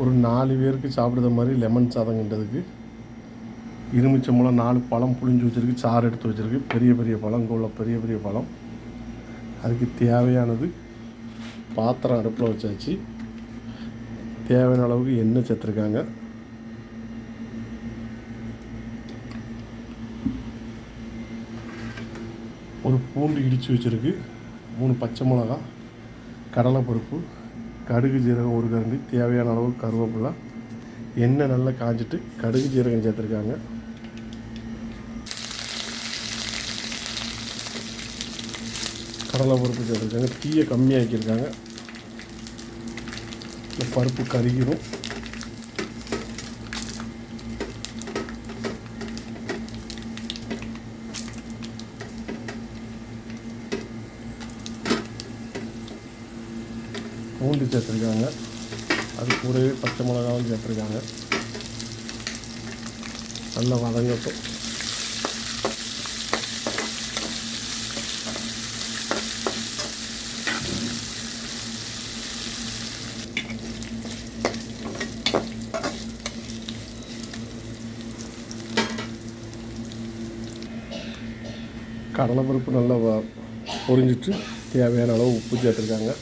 ஒரு நாலு பேருக்கு சாப்பிடுற மாதிரி லெமன் சாதம்ன்றதுக்கு இருமிச்சம்பழம் நாலு பழம் புளிஞ்சு வச்சுருக்கு சாறு எடுத்து வச்சுருக்கு. பெரிய பெரிய பழம் இங்கே பெரிய பெரிய பழம். அதுக்கு தேவையானது பாத்திரம் அடுப்பில் வச்சாச்சு. தேவையான அளவுக்கு எண்ணெய் சேர்த்துருக்காங்க. ஒரு பூண்டு இடித்து வச்சுருக்கு. மூணு பச்சை மிளகா கடலைப்பருப்பு கடுகு ஜீரகம் ஒரு கரண்டி தேவையான அளவு கருவேப்பிலை. எண்ணெய் நல்லா காஞ்சிட்டு கடுகு ஜீரகம் சேர்த்துருக்காங்க. கடலைப்பருப்பு சேர்த்துருக்காங்க. தீயை கம்மியாக்கியிருக்காங்க. இந்த பருப்பு கருகிடும் பூண்டு சேர்த்துருக்காங்க. அது கூடவே பச்சை மிளகாவும் சேர்த்துருக்காங்க. நல்லா வதங்கட்டும். கடலைப்பருப்பு நல்லா வ பொரிஞ்சிட்டு தேவையான அளவு உப்பு சேர்த்துருக்காங்க.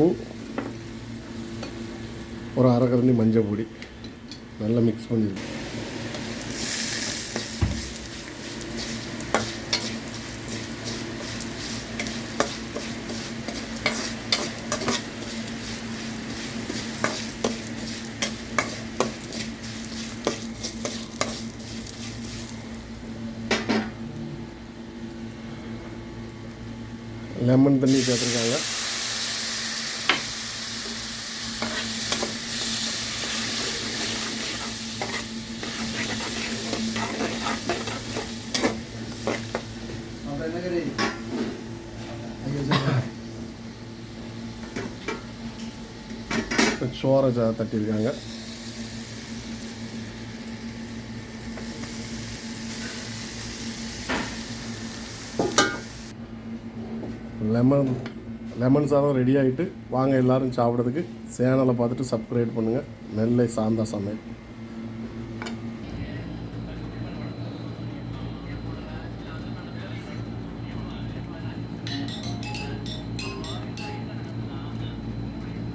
உப்பு ஒரு அரை கரண்டி மஞ்சள் பொடி நல்லா மிக்ஸ் பண்ணிடுங்க லெமன் தண்ணி சேர்த்துருக்காங்க சோறை தட்டியிருக்காங்க. லெமன் லெமன் சாதம் ரெடி ஆகிட்டு வாங்க எல்லாரும் சாப்பிட்றதுக்கு சேனலை பார்த்துட்டு சப்ஸ்கிரைப் பண்ணுங்கள் நெல்லை சாந்தா சமையல்.